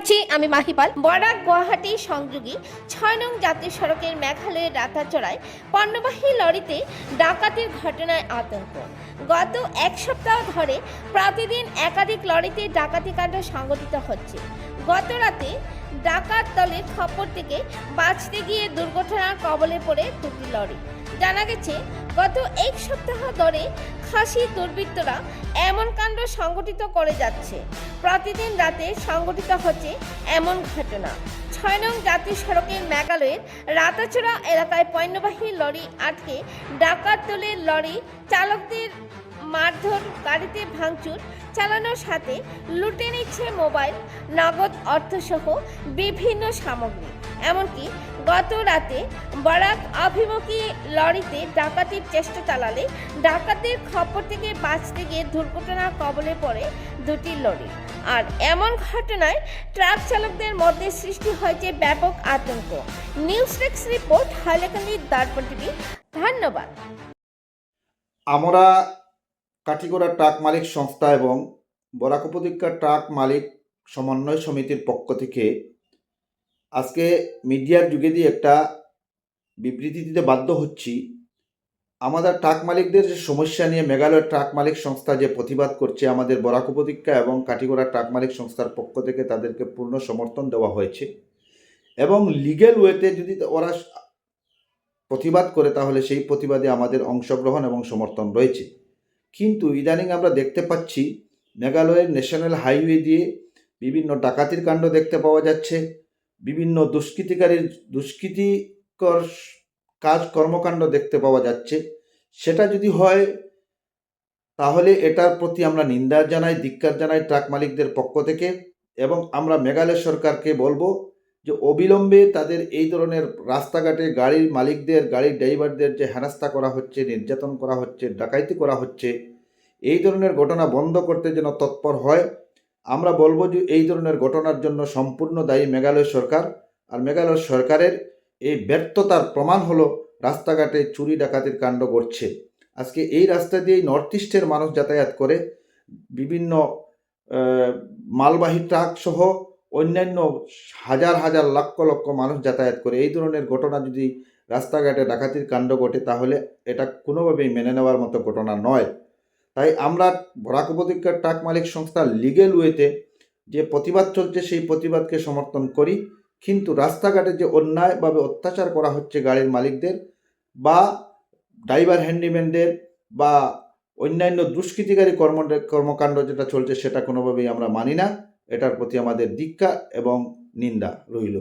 করছি আমি মাহিপাল। বরাক গুয়াহাটি সংযোগী, ছয় নং জাতীয় সড়কের মেঘালয়ের রাতাচড়ায় পণ্যবাহী লরিতে ডাকাতির ঘটনায় আতঙ্ক। গত এক সপ্তাহ ধরে প্রতিদিন একাধিক লরিতে ডাকাতি কাণ্ড সংঘটিত হচ্ছে। গত রাতে ডাকাত দলের খপ্পর থেকে বাঁচতে গিয়ে দুর্ঘটনার কবলে পড়ে দুটি লরি। জানা গেছে গত এক সপ্তাহ ধরে খাসি দুর্বৃত্তরা এমন কাণ্ড সংগঠিত করে যাচ্ছে। প্রতিদিন রাতে সংগঠিত হচ্ছে এমন ঘটনা। ছয় নং জাতীয় সড়কের মেঘালয়ের রাতাচড়া এলাকায় পণ্যবাহী লরি আটকে ডাকাত দলের লরি চালকদের মারধর, গাড়িতে ভাঙচুর চালানোর সাথে লুটে নিচ্ছে মোবাইল, নগদ অর্থসহ বিভিন্ন সামগ্রী। এমনকি গত রাতে বরাক অভিমুখী লরিতে ডাকাতির চেষ্টা চালালে ডাকাতের খপ্পর থেকে বাঁচতে গিয়ে দুর্ঘটনার কবলে পড়ে দুটি লরি। আর এমন ঘটনায় ট্রাক চালকদের মধ্যে সৃষ্টি হয়েছে ব্যাপক আতঙ্ক। নিউজ ডেস্ক রিপোর্ট, হাইলাকান্দি, দর্পণ টিভি। ধন্যবাদ। আমরা কাঠিগড়া ট্রাক মালিক সংস্থা এবং বরাক উপত্যকা ট্রাক মালিক সমন্বয় সমিতির পক্ষ থেকে আজকে মিডিয়ার যুগে দিয়ে একটা বিবৃতি দিতে বাধ্য হচ্ছি। আমাদের ট্রাক মালিকদের যে সমস্যা নিয়ে মেঘালয় ট্রাক মালিক সংস্থা যে প্রতিবাদ করছে, আমাদের বরাক উপত্যকা এবং কাঠিগড়া ট্রাক মালিক সংস্থার পক্ষ থেকে তাদেরকে পূর্ণ সমর্থন দেওয়া হয়েছে। এবং লিগেল ওয়েতে যদি ওরা প্রতিবাদ করে, তাহলে সেই প্রতিবাদে আমাদের অংশগ্রহণ এবং সমর্থন রয়েছে। কিন্তু ইদানিং আমরা দেখতে পাচ্ছি, মেঘালয়ের ন্যাশনাল হাইওয়ে দিয়ে বিভিন্ন ডাকাতির কাণ্ড দেখতে পাওয়া যাচ্ছে। বিভিন্ন দুষ্কৃতিকারীর দুষ্কৃতিকর কাজ কর্মকাণ্ড দেখতে পাওয়া যাচ্ছে। সেটা যদি হয়, তাহলে এটার প্রতি আমরা নিন্দা জানাই, ধিক্কার জানাই ট্রাক মালিকদের পক্ষ থেকে এবং আমরা মেঘালয় সরকারকে বলব যে অবিলম্বে তাদের এই ধরনের রাস্তাঘাটে গাড়ির মালিকদের, গাড়ির ড্রাইভারদের যে হেনস্থা করা হচ্ছে, নির্যাতন করা হচ্ছে, ডাকাইতি করা হচ্ছে, এই ধরনের ঘটনা বন্ধ করতে যেন তৎপর হয় আমরা বলব যে এই ধরনের ঘটনার জন্য সম্পূর্ণ দায়ী মেঘালয় সরকার আর মেঘালয় সরকারের এই ব্যর্থতার প্রমাণ হলো রাস্তাঘাটে চুরি ডাকাতির কাণ্ড ঘটছে। আজকে এই রাস্তা দিয়েই নর্থ ইস্টের মানুষ যাতায়াত করে, বিভিন্ন মালবাহী ট্রাক সহ অন্যান্য হাজার হাজার লক্ষ লক্ষ মানুষ যাতায়াত করে। এই ধরনের ঘটনা যদি রাস্তাঘাটে ডাকাতির কাণ্ড ঘটে, তাহলে এটা কোনোভাবেই মেনে নেওয়ার মতো ঘটনা নয়। তাই আমরা বরাক উপত্যকার ট্রাক মালিক সংস্থা লিগেল ওয়েতে যে প্রতিবাদ চলছে, সেই প্রতিবাদকে সমর্থন করি। কিন্তু রাস্তাঘাটে যে অন্যায়ভাবে অত্যাচার করা হচ্ছে গাড়ির মালিকদের বা ড্রাইভার হ্যান্ডিম্যানদের বা অন্যান্য দুষ্কৃতিকারী কর্ম কর্মকাণ্ড যেটা চলছে, সেটা কোনোভাবেই আমরা মানি না। এটার প্রতি আমাদের দীক্ষা এবং নিন্দা রইল।